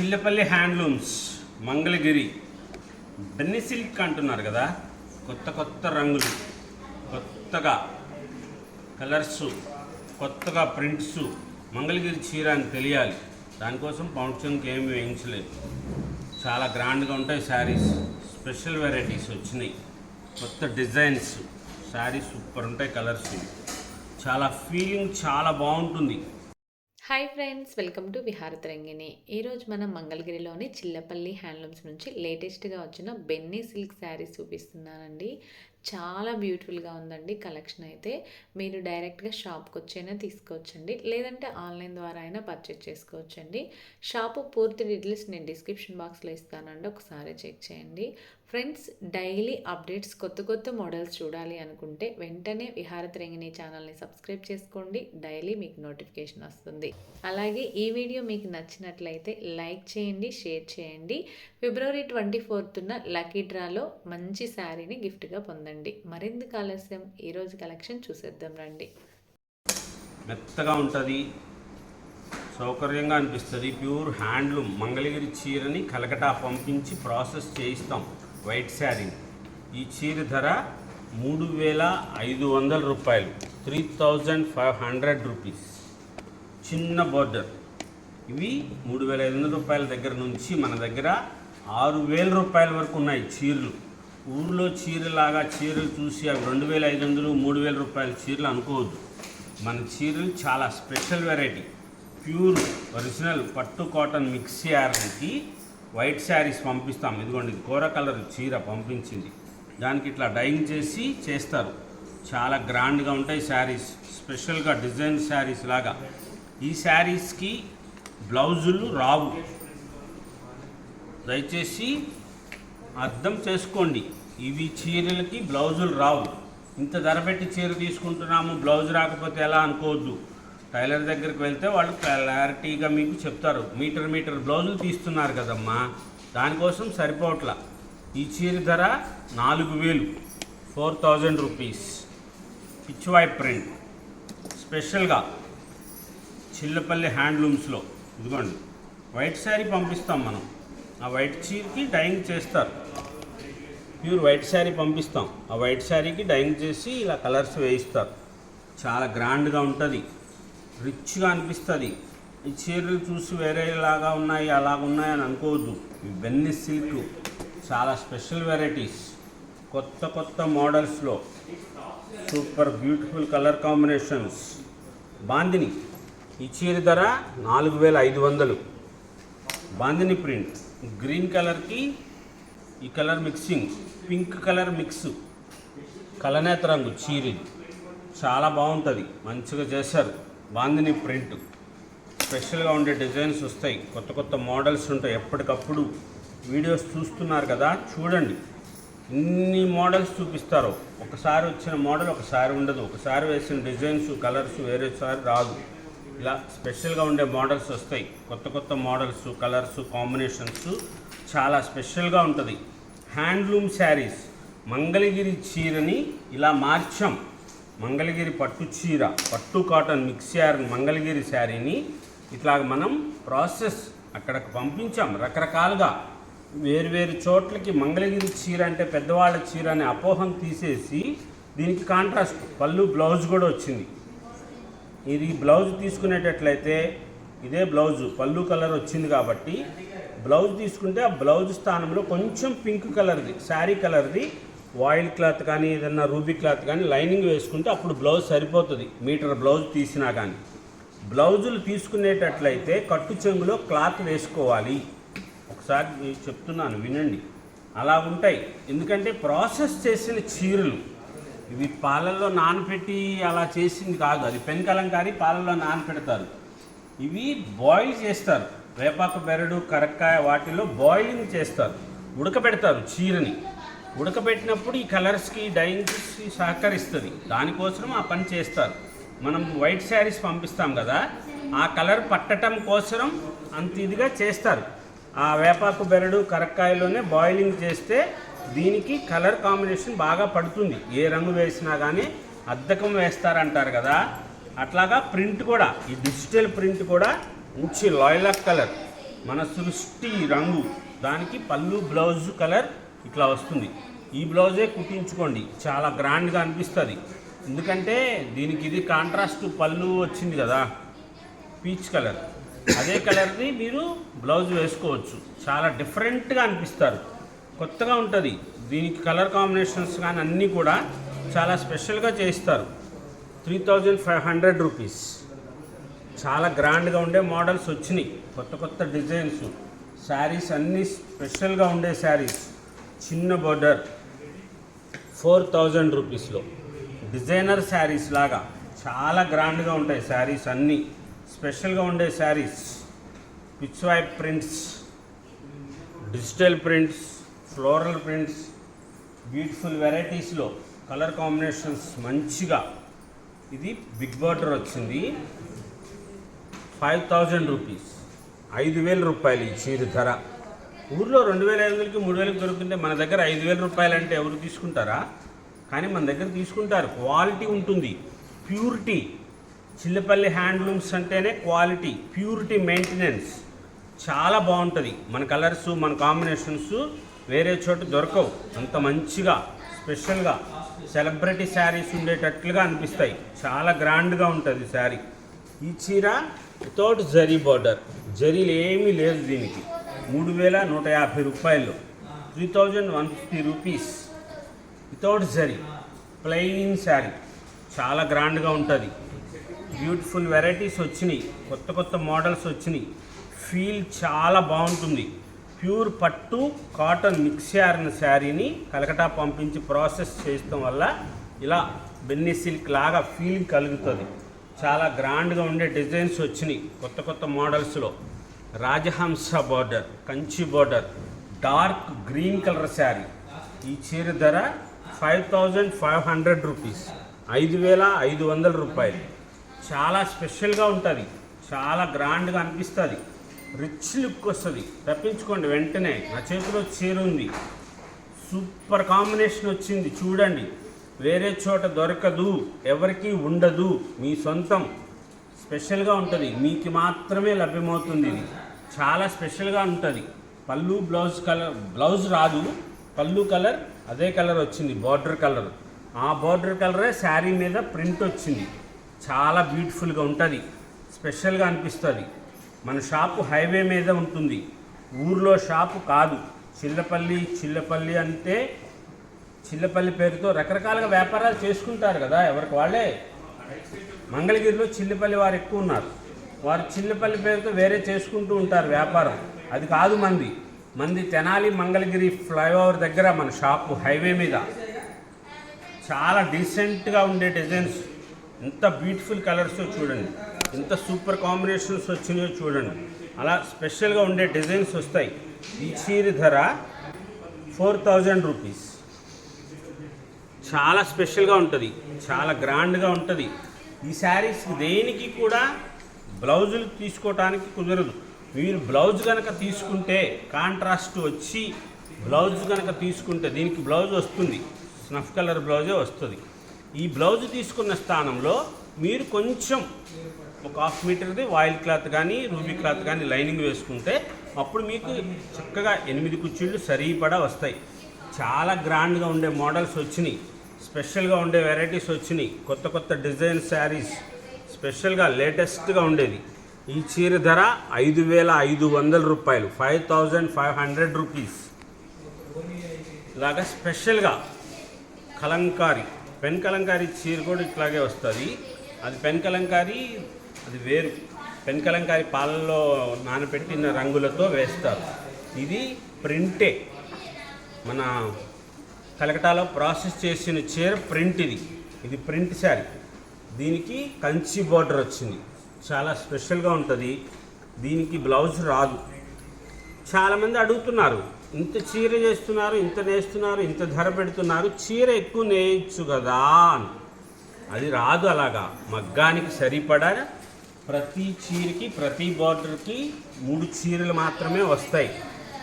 Chillapalli handlooms Mangalagiri Benni silk అంటున్నారు కదా? కొత్త కొత్త రంగులు కొత్తగా కలర్స్ కొత్తగా ప్రింట్స్ మంగళగిరి చీర అని తెలియాలి. దానికోసం పౌండ్చంకి ఏమి వేయించలేదు. చాలా గ్రాండ్గా ఉంటాయి శారీస్. స్పెషల్ వెరైటీస్ వచ్చినాయి. కొత్త డిజైన్స్. శారీస్ సూపర్ ఉంటాయి కలర్స్ చాలా ఫీలింగ్ చాలా బాగుంటుంది. Hi friends welcome to Viharatarangini ఈరోజు మనం మంగళగిరిలోని చిల్లపల్లి హ్యాండ్లూమ్స్ నుంచి లేటెస్ట్గా వచ్చిన బెన్నీ సిల్క్ శారీస్ చూపిస్తున్నానండి. చాలా బ్యూటిఫుల్గా ఉందండి కలెక్షన్ అయితే. మీరు డైరెక్ట్గా షాప్కి వచ్చైనా తీసుకోవచ్చండి. లేదంటే ఆన్లైన్ ద్వారా అయినా పర్చేస్ చేసుకోవచ్చండి. షాపు పూర్తి డీటెయిల్స్ నేను డిస్క్రిప్షన్ బాక్స్లో ఇస్తానండి. ఒకసారి చెక్ చేయండి. ఫ్రెండ్స్ డైలీ అప్డేట్స్ కొత్త కొత్త మోడల్స్ చూడాలి అనుకుంటే వెంటనే విహారతరంగిణి ఛానల్ని సబ్స్క్రైబ్ చేసుకోండి. డైలీ మీకు నోటిఫికేషన్ వస్తుంది. అలాగే ఈ వీడియో మీకు నచ్చినట్లయితే లైక్ చేయండి షేర్ చేయండి. ఫిబ్రవరి ట్వంటీ ఫోర్త్న లక్కీ డ్రాలో మంచి శారీని గిఫ్ట్గా పొందండి. మరింత ఆలస్యం ఈరోజు కలెక్షన్ చూసేద్దాం రండి. మెత్తగా ఉంటుంది. సౌకర్యంగా అనిపిస్తుంది. ప్యూర్ హ్యాండ్లూమ్ మంగళగిరి చీరని కలకటా పంపించి ప్రాసెస్ చేయిస్తాం. వైట్ శారీ. ఈ చీర ధర మూడు వేల ఐదు వందల రూపాయలు. Three thousand five hundred rupees. చిన్న బోర్డర్. ఇవి మూడు వేల ఐదు వందల రూపాయల దగ్గర నుంచి మన దగ్గర ఆరు వేల రూపాయల వరకు ఉన్నాయి చీరలు. ఊర్లో చీరలాగా చీరలు చూసి అవి రెండు వేల ఐదు వందలు మూడు వేల రూపాయల చీరలు అనుకోవద్దు. మన చీరలు చాలా స్పెషల్ వెరైటీ. ప్యూర్ ఒరిజినల్ పట్టు కాటన్ మిక్స్ చేయడానికి వైట్ శారీస్ పంపిస్తాం. ఇదిగోండి ఇది కూర కలర్ చీర పంపించింది. దానికి ఇట్లా డైయింగ్ చేసి చేస్తారు. చాలా గ్రాండ్గా ఉంటాయి శారీస్. స్పెషల్గా డిజైన్ శారీస్ లాగా. ఈ శారీస్కి బ్లౌజులు రావు. దయచేసి అర్థం చేసుకోండి. ఇవి చీరలకి బ్లౌజులు రావు. ఇంత ధర పెట్టి చీర తీసుకుంటున్నాము బ్లౌజ్ రాకపోతే ఎలా అనుకోవద్దు. టైలర్ దగ్గరికి వెళ్తే వాళ్ళు క్లారిటీగా మీకు చెప్తారు. మీటర్ మీటర్ బ్లౌజులు తీస్తున్నారు కదమ్మా. దానికోసం సరిపోవట్లా ఈ చీర ధర నాలుగు వేలు. Four thousand rupees. Pichhwai print. స్పెషల్గా చిల్లపల్లి హ్యాండ్లూమ్స్లో. ఇదిగోండి. వైట్ శారీ పంపిస్తాం మనం. ఆ వైట్ చీరకి డైయింగ్ చేస్తారు. ప్యూర్ వైట్ శారీ పంపిస్తాం. ఆ వైట్ శారీకి డైయింగ్ చేసి ఇలా కలర్స్ వేయిస్తారు. చాలా గ్రాండ్గా ఉంటుంది. రిచ్గా అనిపిస్తుంది. ఈ చీరలు చూసి వేరేలాగా ఉన్నాయి అలాగ ఉన్నాయి అని అనుకోవద్దు. ఇవన్నీ సిల్క్ చాలా స్పెషల్ వెరైటీస్. కొత్త కొత్త మోడల్స్లో. Super beautiful colour combinations. Bandhani. ఈ చీర ధర నాలుగు వేల ఐదు వందలు. బాందిని ప్రింట్. గ్రీన్ కలర్కి ఈ colour mixing. Pink colour mix. కలనేత రంగు చీరది. చాలా బాగుంటుంది. మంచిగా చేశారు. బాందిని ప్రింట్. స్పెషల్గా ఉండే డిజైన్స్ వస్తాయి. కొత్త కొత్త మోడల్స్ ఉంటాయి. ఎప్పటికప్పుడు వీడియోస్ చూస్తున్నారు కదా? చూడండి. ఇన్ని మోడల్స్ చూపిస్తారు. ఒకసారి వచ్చిన మోడల్ ఒకసారి ఉండదు. ఒకసారి వేసిన డిజైన్స్ కలర్స్ వేరేసారి రాదు. ఇలా స్పెషల్గా ఉండే మోడల్స్ వస్తాయి. కొత్త కొత్త మోడల్స్ కలర్స్ కాంబినేషన్స్ చాలా స్పెషల్గా ఉంటుంది. హ్యాండ్లూమ్ శారీస్ మంగళగిరి చీరని ఇలా మార్చాం. మంగళగిరి పట్టు చీర పట్టు కాటన్ మిక్స్ మంగళగిరి శారీని ఇట్లా మనం ప్రాసెస్ అక్కడికి పంపించాం. రకరకాలుగా వేరు వేరు చోట్లకి మంగళగిరి చీర అంటే పెద్దవాళ్ళ చీర అనే అపోహం తీసేసి దీనికి కాంట్రాస్ట్ పళ్ళు బ్లౌజ్ కూడా వచ్చింది. ఇది బ్లౌజ్ తీసుకునేటట్లయితే ఇదే బ్లౌజు పళ్ళు కలర్ వచ్చింది కాబట్టి బ్లౌజ్ తీసుకుంటే ఆ బ్లౌజ్ స్థానంలో కొంచెం పింక్ కలర్ది శారీ కలర్ది వాయిల్ క్లాత్ కానీ ఏదన్నా రూబీ క్లాత్ కానీ లైనింగ్ వేసుకుంటే అప్పుడు బ్లౌజ్ సరిపోతుంది. మీటర్ బ్లౌజ్ తీసినా కానీ. బ్లౌజులు తీసుకునేటట్లయితే కట్టు చెంగులో క్లాత్ వేసుకోవాలి. ఒకసారి చెప్తున్నాను వినండి. అలా ఉంటాయి. ఎందుకంటే ప్రాసెస్ చేసిన చీరలు. ఇవి పాలల్లో నానపెట్టి అలా చేసింది కాదు. అది పెన్ కలంకారీ పాలల్లో నానపెడతారు. ఇవి బాయిల్ చేస్తారు. వేపాకు బెరడు కరక్కాయ వాటిలో బాయిలింగ్ చేస్తారు. ఉడకబెడతారు చీరని. ఉడకబెట్టినప్పుడు ఈ కలర్స్కి డైయింగ్స్కి సహకరిస్తుంది. దానికోసం ఆ పని చేస్తారు. మనం వైట్ శారీస్ పంపిస్తాం కదా ఆ కలర్ పట్టటం కోసం అంత ఇదిగా చేస్తారు. ఆ వేపాకు బెరడు కరక్కాయలోనే బాయిలింగ్ చేస్తే దీనికి కలర్ కాంబినేషన్ బాగా పడుతుంది. ఏ రంగు వేసినా కానీ అద్దకం వేస్తారంటారు కదా అట్లాగా ప్రింట్ కూడా ఈ డిజిటల్ ప్రింట్ కూడా మంచి లాయలాక్ కలర్. మన సృష్టి రంగు. దానికి పళ్ళు బ్లౌజ్ కలర్ ఇట్లా వస్తుంది. ఈ బ్లౌజే కుట్టించుకోండి. చాలా గ్రాండ్గా అనిపిస్తుంది. ఎందుకంటే దీనికి ఇది కాంట్రాస్ట్ పళ్ళు వచ్చింది కదా పీచ్ కలర్. అదే కలర్ని మీరు బ్లౌజ్ వేసుకోవచ్చు. చాలా డిఫరెంట్గా అనిపిస్తారు. కొత్తగా ఉంటుంది. దీనికి కలర్ కాంబినేషన్స్ కానీ అన్నీ కూడా చాలా స్పెషల్గా చేయిస్తారు. Three thousand five hundred rupees. చాలా గ్రాండ్గా ఉండే మోడల్స్ వచ్చినాయి. కొత్త కొత్త డిజైన్స్. శారీస్ అన్నీ స్పెషల్గా ఉండే శారీస్. చిన్న బార్డర్. ఫోర్ థౌజండ్ రూపీస్లో. డిజైనర్ శారీస్ లాగా చాలా గ్రాండ్గా ఉంటాయి శారీస్ అన్నీ. స్పెషల్గా ఉండే saris. Pichhwai prints digital prints floral prints beautiful వెరైటీస్లో colour combinations మంచిగా. ఇది బిగ్ బార్డర్ వచ్చింది. Five thousand rupees. ఐదు వేల రూపాయలు ఈ చీర ధర. ఊర్లో రెండు వేల ఐదు వందలకి మూడు వేలకు దొరుకుతుంటే మన దగ్గర ఐదు వేల రూపాయలు అంటే ఎవరు తీసుకుంటారా? కానీ మన దగ్గర తీసుకుంటారు. క్వాలిటీ ఉంటుంది. ప్యూరిటీ. చిల్లపల్లి హ్యాండ్లూమ్స్ అంటేనే క్వాలిటీ ప్యూరిటీ మెయింటెనెన్స్. చాలా బాగుంటుంది. మన కలర్స్ మన కాంబినేషన్స్ వేరే చోట దొరకవు. అంత మంచిగా స్పెషల్గా సెలబ్రిటీ శారీస్ ఉండేటట్లుగా అనిపిస్తాయి. చాలా గ్రాండ్గా ఉంటుంది శారీ. ఈ చీర వితౌట్ జరీ బార్డర్. జరీలు ఏమీ లేదు దీనికి. మూడు వేల నూట యాభై రూపాయలు. Three thousand one fifty rupees without zari plain sari చాలా గ్రాండ్గా ఉంటుంది. బ్యూటిఫుల్ వెరైటీస్ వచ్చినాయి. కొత్త కొత్త మోడల్స్ వచ్చినాయి. ఫీల్ చాలా బాగుంటుంది. ప్యూర్ పట్టు కాటన్ మిక్స్ ఆరిన శారీని కలకటా పంపించి ప్రాసెస్ చేయడం వల్ల ఇలా బెన్నీ సిల్క్ లాగా ఫీలింగ్ కలుగుతుంది. చాలా గ్రాండ్గా ఉండే డిజైన్స్ వచ్చినాయి కొత్త కొత్త మోడల్స్లో. Rajahamsa border Kanchi border dark green colour sari. ఈ చీర ధర five thousand five hundred rupees. ఐదు వేల ఐదు వందల రూపాయలు. చాలా స్పెషల్గా ఉంటుంది. చాలా గ్రాండ్గా అనిపిస్తుంది. రిచ్ లుక్ వస్తుంది. తప్పించుకోండి వెంటనే నా చేతిలో చీర ఉంది. సూపర్ కాంబినేషన్ వచ్చింది చూడండి. వేరే చోట దొరకదు ఎవరికీ ఉండదు మీ సొంతం. స్పెషల్గా ఉంటుంది. మీకు మాత్రమే లభ్యమవుతుంది ఇది. చాలా స్పెషల్గా ఉంటుంది. పళ్ళు బ్లౌజ్ కలర్ బ్లౌజ్ రాదు. పళ్ళు కలర్ అదే కలర్ వచ్చింది బార్డర్ కలర్. ఆ బార్డర్ కలరే శారీ మీద ప్రింట్ వచ్చింది. చాలా బ్యూటిఫుల్గా ఉంటుంది. స్పెషల్గా అనిపిస్తుంది. మన షాపు హైవే మీద ఉంటుంది. ఊర్లో షాపు కాదు. చిల్లపల్లి చిల్లపల్లి అంటే చిల్లపల్లి పేరుతో రకరకాలుగా వ్యాపారాలు చేసుకుంటారు కదా ఎవరికి వాళ్ళే? మంగళగిరిలో చిల్లపల్లి వారు ఎక్కువ ఉన్నారు. వారు చిల్లపల్లి పేరుతో వేరే చేసుకుంటూ ఉంటారు వ్యాపారం. అది కాదు మంది. మంది తెనాలి మంగళగిరి ఫ్లైఓవర్ దగ్గర మన షాపు హైవే మీద. చాలా డీసెంట్గా ఉండే డిజైన్స్. ఎంత బ్యూటిఫుల్ కలర్స్ చూడండి. ఎంత సూపర్ కాంబినేషన్స్ వచ్చినాయో చూడండి. అలా స్పెషల్గా ఉండే డిజైన్స్ వస్తాయి. ఈ చీర ధర ఫోర్ థౌజండ్ రూపీస్. చాలా స్పెషల్గా ఉంటుంది. చాలా గ్రాండ్గా ఉంటుంది. ఈ శారీస్ దేనికి కూడా బ్లౌజులు తీసుకోవటానికి కుదరదు. మీరు బ్లౌజ్ కనుక తీసుకుంటే కాంట్రాస్ట్ వచ్చి బ్లౌజ్ కనుక తీసుకుంటే దీనికి బ్లౌజ్ వస్తుంది. స్నఫ్ కలర్ బ్లౌజే వస్తుంది. ఈ బ్లౌజ్ తీసుకున్న స్థానంలో మీరు కొంచెం ఒక హాఫ్ మీటర్ది వాయిల్ క్లాత్ కానీ రూబీ క్లాత్ కానీ లైనింగ్ వేసుకుంటే అప్పుడు మీకు చక్కగా ఎనిమిది కుర్చీళ్ళు సరిపడా వస్తాయి. చాలా గ్రాండ్గా ఉండే మోడల్స్ వచ్చినాయి. స్పెషల్గా ఉండే వెరైటీస్ వచ్చినాయి. కొత్త కొత్త డిజైన్ శారీస్ స్పెషల్గా లేటెస్ట్గా ఉండేది. ఈ చీర ధర ఐదు వేల ఐదు వందల రూపాయలు five thousand five hundred rupees. ఇలాగా స్పెషల్గా కలంకారీ పెన్ కలంకారీ చీర కూడా ఇట్లాగే వస్తుంది. అది పెన్ కలంకారీ అది వేరు. పెన్ కలంకారీ పాలల్లో నానబెట్టిన రంగులతో వేస్తారు. ఇది ప్రింటే. మన కలకటాలో ప్రాసెస్ చేసిన చీర ప్రింట్ ఇది. ఇది ప్రింట్ శారీ. దీనికి కంచి బార్డర్ వచ్చింది. చాలా స్పెషల్గా ఉంటుంది. దీనికి బ్లౌజ్ రాదు. చాలామంది అడుగుతున్నారు ఇంత చీర చేస్తున్నారు ఇంత నేస్తున్నారు ఇంత ధర పెడుతున్నారు చీర ఎక్కువ నేయచ్చు కదా అని. అది రాదు అలాగా. మగ్గానికి సరిపడా ప్రతి చీరకి ప్రతి బార్డర్కి మూడు చీరలు మాత్రమే వస్తాయి.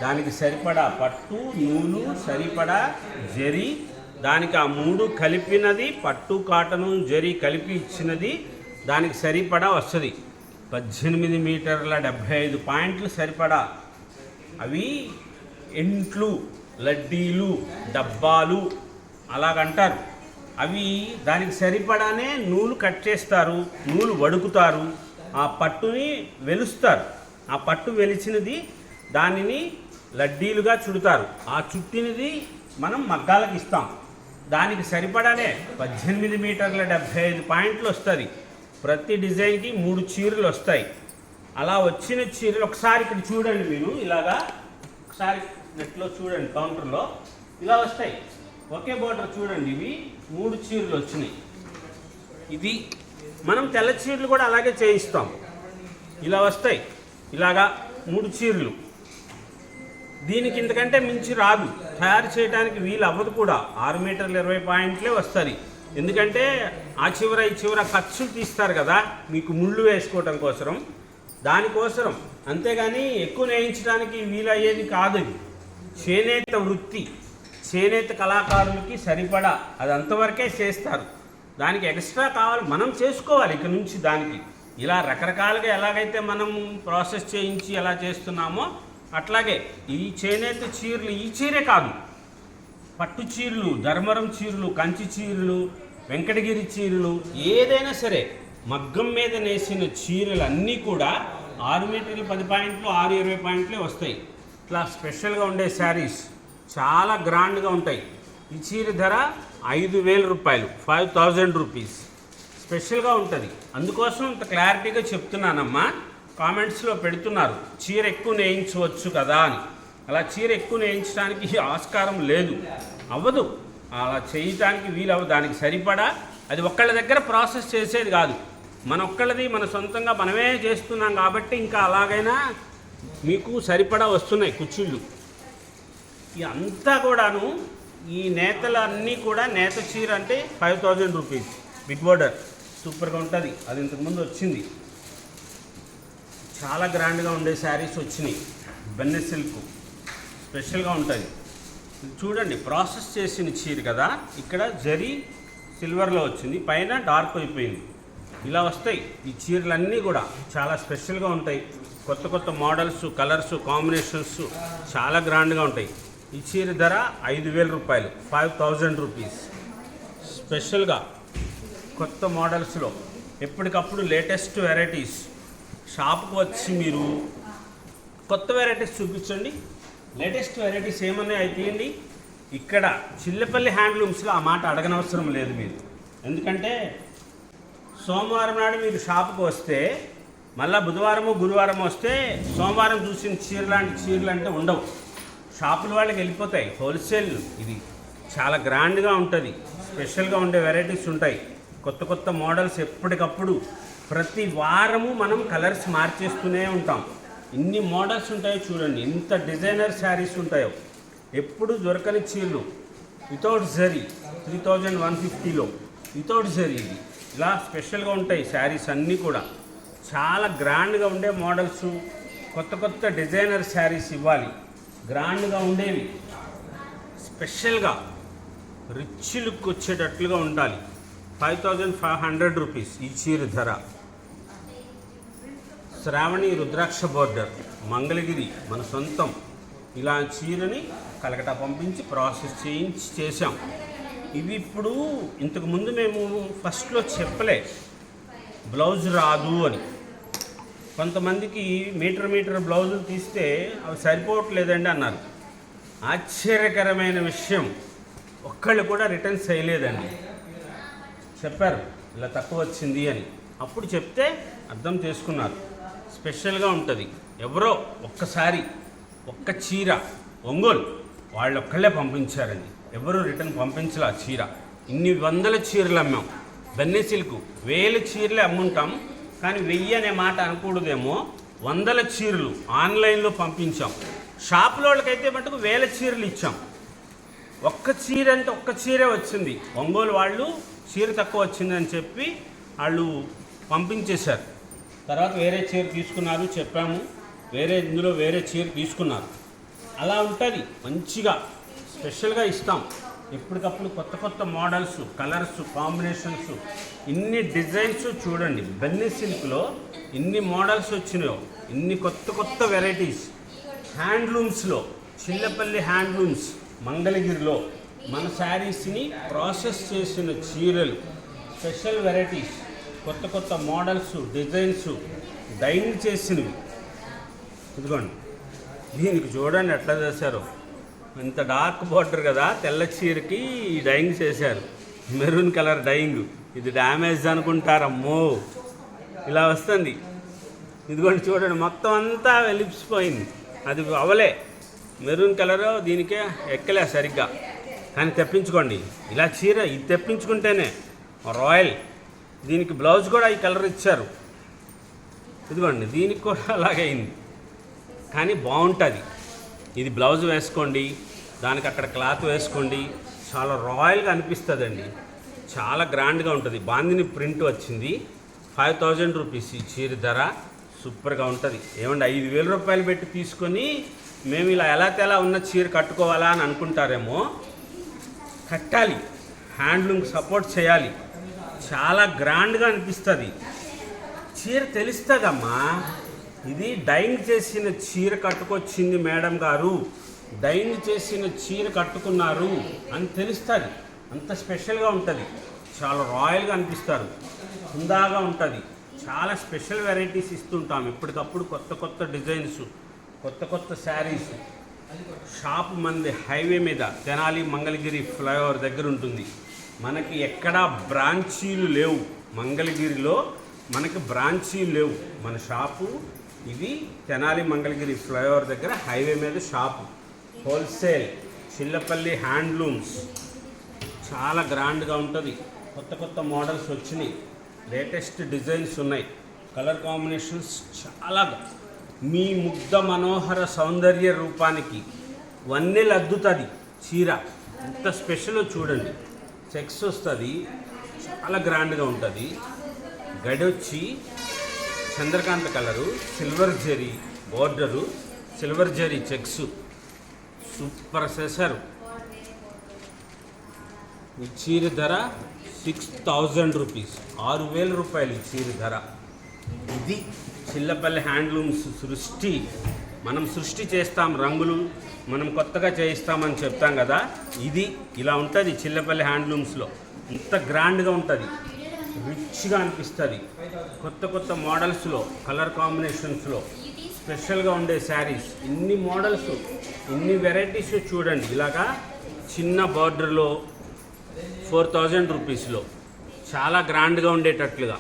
దానికి సరిపడా పట్టు నూలు సరిపడా జరి దానికి ఆ మూడు కలిపినది పట్టు కాటను జరి కలిపి ఇచ్చినది దానికి సరిపడా వస్తుంది. పద్దెనిమిది మీటర్ల డెబ్భై ఐదు పాయింట్లు సరిపడా. అవి ఎంట్లు లడ్డీలు డబ్బాలు అలాగంటారు. అవి దానికి సరిపడానే నూలు కట్ చేస్తారు నూలు వడుకుతారు. ఆ పట్టుని వెలుస్తారు. ఆ పట్టు వెలిచినది దానిని లడ్డీలుగా చుడతారు. ఆ చుట్టినది మనం మగ్గాలకు ఇస్తాం. దానికి సరిపడానే పద్దెనిమిది మీటర్ల డెబ్భై ఐదు పాయింట్లు వస్తుంది ప్రతి డిజైన్కి మూడు చీరలు వస్తాయి. అలా వచ్చిన చీరలు ఒకసారి ఇక్కడ చూడండి మీరు. ఇలాగా ఒకసారి నెట్లో చూడండి కౌంటర్లో. ఇలా వస్తాయి. ఒకే బోర్డర్ చూడండి ఇవి. మూడు చీరలు వచ్చినాయి. ఇది మనం తెల్ల చీరలు కూడా అలాగే చేయిస్తాం. ఇలా వస్తాయి. ఇలాగా మూడు చీరలు. దీనికి ఇంతకంటే మించి రాదు. తయారు చేయడానికి వీలు అవ్వదు కూడా. ఆరు మీటర్ల ఇరవై పాయింట్లే వస్తుంది ఎందుకంటే ఆ చివర ఈ చివర ఖర్చులు తీస్తారు కదా. మీకు ముళ్ళు వేసుకోవటం కోసరం. దానికోసరం. అంతేగాని ఎక్కువ నేయించడానికి వీలయ్యేది కాదు ఇది. చేనేత వృత్తి. చేనేత కళాకారులకి సరిపడా. అది అంతవరకే చేస్తారు. దానికి ఎక్స్ట్రా కావాలి. మనం చేసుకోవాలి ఇక నుంచి దానికి. ఇలా రకరకాలుగా ఎలాగైతే మనం ప్రాసెస్ చేయించి ఎలా చేస్తున్నామో అట్లాగే ఈ చేనేత చీరలు ఈ చీరే కాదు. పట్టు చీరలు ధర్మరం చీరలు కంచి చీరలు వెంకటగిరి చీరలు ఏదైనా సరే మగ్గం మీద నేసిన చీరలు అన్నీ కూడా ఆరు మీటర్లు పది పాయింట్లు ఆరు ఇరవై పాయింట్లే వస్తాయి. ఇట్లా స్పెషల్గా ఉండే శారీస్ చాలా గ్రాండ్గా ఉంటాయి. ఈ చీర ధర ఐదు వేల రూపాయలు ఫైవ్ థౌజండ్ రూపీస్. స్పెషల్గా ఉంటుంది. అందుకోసం ఇంత క్లారిటీగా చెప్తున్నానమ్మా. కామెంట్స్లో పెడుతున్నారు చీర ఎక్కువ నేయించవచ్చు కదా అని. అలా చీర ఎక్కువ నేయించడానికి ఆస్కారం లేదు. అవ్వదు. అలా చేయటానికి వీలవ్వదు. దానికి సరిపడా అది ఒక్కళ్ళ దగ్గర ప్రాసెస్ చేసేది కాదు. మన ఒక్కళ్ళది మన సొంతంగా మనమే చేస్తున్నాం కాబట్టి ఇంకా అలాగైనా మీకు సరిపడా వస్తున్నాయి కుర్చీళ్ళు ఈ అంతా కూడాను ఈ నేతలన్నీ కూడా నేత చీర అంటే five thousand rupees. Big border. సూపర్గా ఉంటుంది. అది ఇంతకుముందు వచ్చింది. చాలా గ్రాండ్గా ఉండే శారీస్ వచ్చినాయి. బెన్నె సిల్క్ స్పెషల్గా ఉంటుంది. చూడండి ప్రాసెస్ చేసిన చీర కదా? ఇక్కడ జరీ సిల్వర్లో వచ్చింది పైన డార్క్ అయిపోయింది. ఇలా వస్తాయి ఈ చీరలన్నీ కూడా. చాలా స్పెషల్గా ఉంటాయి. కొత్త కొత్త మోడల్స్ కలర్స్ కాంబినేషన్స్ చాలా గ్రాండ్గా ఉంటాయి. ఈ చీర ధర ఐదు వేల రూపాయలు ఫైవ్ థౌజండ్ రూపీస్. స్పెషల్గా కొత్త మోడల్స్లో ఎప్పటికప్పుడు లేటెస్ట్ వెరైటీస్ షాప్కి వచ్చి మీరు కొత్త వెరైటీస్ చూపించండి. లేటెస్ట్ వెరైటీస్ ఏమన్నా అవి తీయండి ఇక్కడ చిల్లపల్లి హ్యాండ్లూమ్స్లో ఆ మాట అడగనవసరం లేదు మీరు. ఎందుకంటే సోమవారం నాడు మీరు షాప్కి వస్తే మళ్ళీ బుధవారము గురువారం వస్తే సోమవారం చూసిన చీర లాంటి చీరలు అంటే ఉండవు. షాపుల వాళ్ళకి వెళ్ళిపోతాయి హోల్సేల్ ఇది. చాలా గ్రాండ్గా ఉంటుంది. స్పెషల్గా ఉండే వెరైటీస్ ఉంటాయి. కొత్త కొత్త మోడల్స్ ఎప్పటికప్పుడు ప్రతి వారము మనం కలర్స్ మార్చేస్తూనే ఉంటాం. ఇన్ని మోడల్స్ ఉంటాయో చూడండి ఇంత డిజైనర్ శారీస్ ఉంటాయో. ఎప్పుడు దొరకని చీరలు. Without zari three thousand one ఫిఫ్టీలో వితౌట్ జరీ ఇది. ఇలా స్పెషల్గా ఉంటాయి శారీస్ అన్నీ కూడా. చాలా గ్రాండ్గా ఉండే మోడల్స్ కొత్త కొత్త డిజైనర్ శారీస్ ఇవ్వాలి. గ్రాండ్గా ఉండేవి. స్పెషల్గా రిచ్ లుక్ వచ్చేటట్లుగా ఉండాలి. Five thousand five hundred rupees ఈ చీర ధర. శ్రావణి రుద్రాక్ష బోర్డర్ మంగళగిరి మన సొంతం. ఇలా చీరని కలకటా పంపించి ప్రాసెస్ చేయించి చేశాం. ఇవి ఇప్పుడు ఇంతకుముందు మేము ఫస్ట్లో చెప్పలే. బ్లౌజ్ రాదు అని. కొంతమందికి మీటర్ మీటర్ బ్లౌజులు తీస్తే అవి సరిపోవట్లేదండి అన్నారు. ఆశ్చర్యకరమైన విషయం. ఒక్కళ్ళు కూడా రిటర్న్ చేయలేదండి. చెప్పారు ఇలా తక్కువ వచ్చింది అని. అప్పుడు చెప్తే అర్థం చేసుకున్నారు. స్పెషల్గా ఉంటుంది. ఎవరో ఒక్కసారి ఒక్క చీర ఒంగోలు వాళ్ళు ఒక్కళ్ళే పంపించారండి. ఎవరు రిటర్న్ పంపించలే ఆ చీర. ఇన్ని వందల చీరలు అమ్మాం. బెన్నె సిల్క్ వేల చీరలే అమ్ముంటాం. కానీ వెయ్యి అనే మాట అనకూడదేమో. వందల చీరలు ఆన్లైన్లో పంపించాం. షాపుల వాళ్ళకైతే మటుకు వేల చీరలు ఇచ్చాం. ఒక్క చీర అంటే ఒక్క చీరే వచ్చింది. ఒంగోలు వాళ్ళు చీర తక్కువ వచ్చిందని చెప్పి వాళ్ళు పంపించేశారు. తర్వాత వేరే చీర తీసుకున్నారు చెప్పాము. వేరే ఇందులో వేరే చీర తీసుకున్నారు. అలా ఉంటుంది. మంచిగా స్పెషల్గా ఇస్తాం. ఎప్పటికప్పుడు కొత్త కొత్త మోడల్స్ కలర్స్ కాంబినేషన్స్ ఇన్ని డిజైన్స్ చూడండి. బెన్నీ సిల్క్లో ఇన్ని మోడల్స్ వచ్చినాయో ఇన్ని కొత్త కొత్త వెరైటీస్. హ్యాండ్లూమ్స్లో చిల్లపల్లి హ్యాండ్లూమ్స్ మంగళగిరిలో మన శారీస్ని ప్రాసెస్ చేసిన చీరలు స్పెషల్ వెరైటీస్. కొత్త కొత్త మోడల్స్ డిజైన్స్ డైన్ చేసినవి. ఇదిగోండి. దీనికి చూడండి ఎట్లా చేశారు. ఇంత డార్క్ బార్డర్ కదా తెల్ల చీరకి ఈ డైయింగ్ చేశారు. Maroon colour dyeing. ఇది డ్యామేజ్ అనుకుంటారమ్మో. ఇలా వస్తుంది. ఇదిగోండి చూడండి మొత్తం అంతా వెలిపిసిపోయింది అది అవలే. మెరూన్ కలర్ దీనికే ఎక్కలే సరిగ్గా. కానీ తెప్పించుకోండి. ఇలా చీర ఇది తెప్పించుకుంటేనే రాయల్. దీనికి బ్లౌజ్ కూడా ఈ కలర్ ఇచ్చారు. ఇదిగోండి దీనికి కూడా అలాగైంది కానీ బాగుంటుంది. ఇది బ్లౌజ్ వేసుకోండి దానికి అక్కడ క్లాత్ వేసుకోండి. చాలా రాయల్గా అనిపిస్తుందండి. చాలా గ్రాండ్గా ఉంటుంది. బాందిని ప్రింట్ వచ్చింది. ఫైవ్ థౌజండ్ రూపీస్ ఈ చీర ధర. సూపర్గా ఉంటుంది. ఏమండి ఐదు వేల రూపాయలు పెట్టి తీసుకొని మేము ఇలా ఎలా తెలా ఉన్న చీర కట్టుకోవాలా అని అనుకుంటారేమో. కట్టాలి. హ్యాండ్లూమ్ సపోర్ట్ చేయాలి. చాలా గ్రాండ్గా అనిపిస్తుంది. చీర తెలుస్తుందమ్మా? ఇది డైంగ్ చేసిన చీర కట్టుకొచ్చింది మేడం గారు. డైంగ్ చేసిన చీర కట్టుకున్నారు అని తెలుస్తుంది. అంత స్పెషల్గా ఉంటుంది. చాలా రాయల్గా అనిపిస్తారు. హుందాగా ఉంటుంది. చాలా స్పెషల్ వెరైటీస్ ఇస్తుంటాం. ఎప్పటికప్పుడు కొత్త కొత్త డిజైన్స్ కొత్త కొత్త శారీస్ షాప్ మంది హైవే మీద తెనాలి మంగళగిరి ఫ్లైఓవర్ దగ్గర ఉంటుంది. మనకి ఎక్కడా బ్రాంచీలు లేవు. మంగళగిరిలో మనకి బ్రాంచీలు లేవు. మన షాపు ఇది తెనాలి మంగళగిరి ఫ్లైఓవర్ దగ్గర హైవే మీద షాపు. Wholesale Chillapalli handlooms. చాలా గ్రాండ్గా ఉంటుంది. కొత్త కొత్త మోడల్స్ వచ్చినాయి. లేటెస్ట్ డిజైన్స్ ఉన్నాయి. కలర్ కాంబినేషన్స్ చాలా మీ ముగ్ధ మనోహర సౌందర్య రూపానికి వన్నెలు అద్దుతుంది చీర. ఎంత స్పెషల్ చూడండి. చెక్స్ వస్తుంది చాలా గ్రాండ్గా ఉంటుంది. గడొచ్చి Chandrakanta colour silver zari border silver zari checks. Super సెసరు. ఈ చీర ధర సిక్స్ థౌజండ్ రూపీస్. ఆరు వేల రూపాయలు ఈ చీర ధర. ఇది చిల్లపల్లి హ్యాండ్లూమ్స్ సృష్టి. మనం సృష్టి చేస్తాం రంగులు మనం కొత్తగా చేయిస్తామని చెప్తాం కదా ఇది ఇలా ఉంటుంది చిల్లపల్లి హ్యాండ్లూమ్స్లో. ఇంత గ్రాండ్గా ఉంటుంది. రిచ్గా అనిపిస్తుంది. కొత్త కొత్త మోడల్స్లో కలర్ కాంబినేషన్స్లో. స్పెషల్గా ఉండే శారీస్. ఇన్ని మోడల్స్ ఇన్ని వెరైటీస్ చూడండి. ఇలాగా చిన్న బార్డర్లో ఫోర్ థౌజండ్ రూపీస్లో. చాలా గ్రాండ్గా ఉండేటట్లుగా.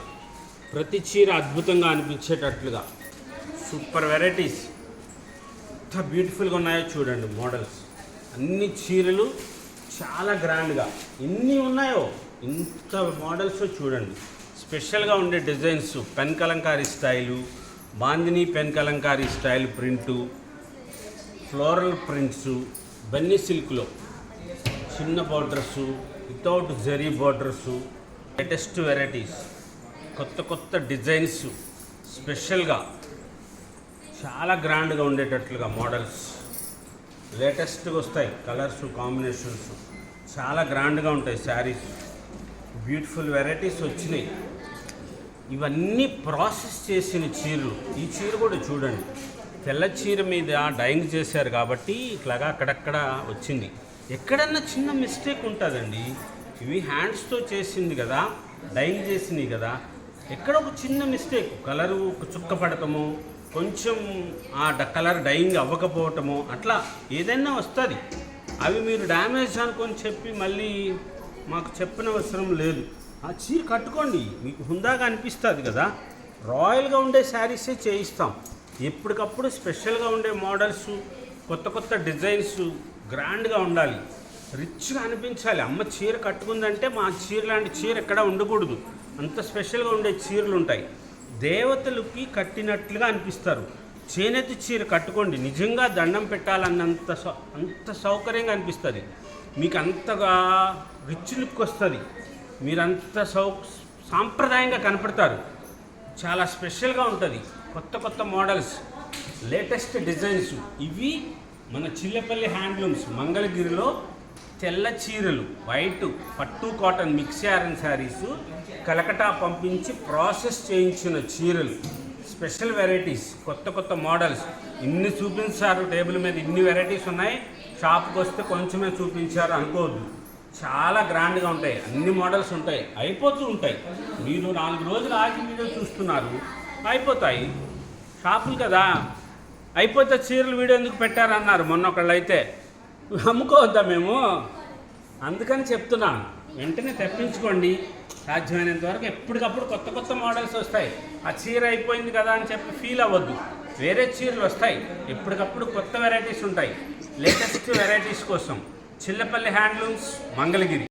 ప్రతి చీర అద్భుతంగా అనిపించేటట్లుగా. Super varieties. ఎంత బ్యూటిఫుల్గా ఉన్నాయో చూడండి మోడల్స్. అన్ని చీరలు చాలా గ్రాండ్గా ఎన్ని ఉన్నాయో ఇంత మోడల్స్ చూడండి. స్పెషల్గా ఉండే designs pen kalamkari style bandhani pen kalamkari style print floral prints Bunny సిల్క్లో చిన్న borders without zari borders latest varieties కొత్త కొత్త డిజైన్స్ స్పెషల్గా చాలా గ్రాండ్గా ఉండేటట్లుగా మోడల్స్. లేటెస్ట్గా వస్తాయి కలర్స్ కాంబినేషన్స్. చాలా గ్రాండ్గా ఉంటాయి శారీస్. బ్యూటిఫుల్ వెరైటీస్ వచ్చినాయి. ఇవన్నీ ప్రాసెస్ చేసిన చీరలు. ఈ చీర కూడా చూడండి. తెల్ల చీర మీద డైంగ్ చేశారు కాబట్టి ఇట్లాగా అక్కడక్కడ వచ్చింది. ఎక్కడన్నా చిన్న మిస్టేక్ ఉంటుందండి. ఇవి హ్యాండ్స్తో చేసింది కదా డైంగ్ చేసినవి కదా. ఎక్కడ ఒక చిన్న మిస్టేక్. కలరు ఒక చుక్క పడటము కొంచెం ఆ డ- కలర్ డైయింగ్ అవ్వకపోవటము అట్లా ఏదైనా వస్తుంది. అవి మీరు డ్యామేజ్ అనుకొని చెప్పి మళ్ళీ మాకు చెప్పిన అవసరం లేదు. ఆ చీర కట్టుకోండి మీకు హుందాగా అనిపిస్తుంది కదా. రాయల్గా ఉండే శారీసే చేయిస్తాం. ఎప్పటికప్పుడు స్పెషల్గా ఉండే మోడల్స్ కొత్త కొత్త డిజైన్స్ గ్రాండ్గా ఉండాలి. రిచ్గా అనిపించాలి. అమ్మ చీర కట్టుకుందంటే మా చీర లాంటి చీర ఎక్కడ ఉండకూడదు. అంత స్పెషల్గా ఉండే చీరలు ఉంటాయి దేవతలకి కట్టినట్లుగా అనిపిస్తారు. చేనేత చీర కట్టుకోండి. నిజంగా దండం పెట్టాలన్నంత సౌ- అంత సౌకర్యంగా అనిపిస్తుంది. మీకు అంతగా రిచ్ లుక్ వస్తుంది. మీరంత సౌ సాంప్రదాయంగా కనపడతారు. చాలా స్పెషల్గా ఉంటుంది. కొత్త కొత్త మోడల్స్ లేటెస్ట్ డిజైన్స్. ఇవి మన చిల్లపల్లి హ్యాండ్లూమ్స్ మంగళగిరిలో తెల్ల చీరలు వైట్ పట్టు cotton mix iron saris Calcutta పంపించి ప్రాసెస్ చేయించిన చీరలు. స్పెషల్ వెరైటీస్ కొత్త కొత్త మోడల్స్ ఇన్ని చూపించారు టేబుల్ మీద ఇన్ని వెరైటీస్ ఉన్నాయి. షాప్కి వస్తే కొంచెమే చూపించారు అనుకోవద్దు. చాలా గ్రాండ్గా ఉంటాయి. అన్ని మోడల్స్ ఉంటాయి. అయిపోతూ ఉంటాయి. మీరు నాలుగు రోజులు ఆగి వీడియో చూస్తున్నారు. అయిపోతాయి. షాపులు కదా. అయిపోతే చీరలు వీడియో ఎందుకు పెట్టారన్నారు? మొన్న ఒకళ్ళు అయితే. అమ్ముకోవద్దా మేము? అందుకని చెప్తున్నా. వెంటనే తెప్పించుకోండి. సాధ్యమైనంత వరకు ఎప్పటికప్పుడు కొత్త కొత్త మోడల్స్ వస్తాయి. ఆ చీర అయిపోయింది కదా అని చెప్పి ఫీల్ అవ్వద్దు. వేరే చీరలు వస్తాయి. ఎప్పటికప్పుడు కొత్త వెరైటీస్ ఉంటాయి. లేటెస్ట్ వెరైటీస్ కోసం. చిల్లపల్లి హ్యాండ్లూమ్స్ మంగళగిరి.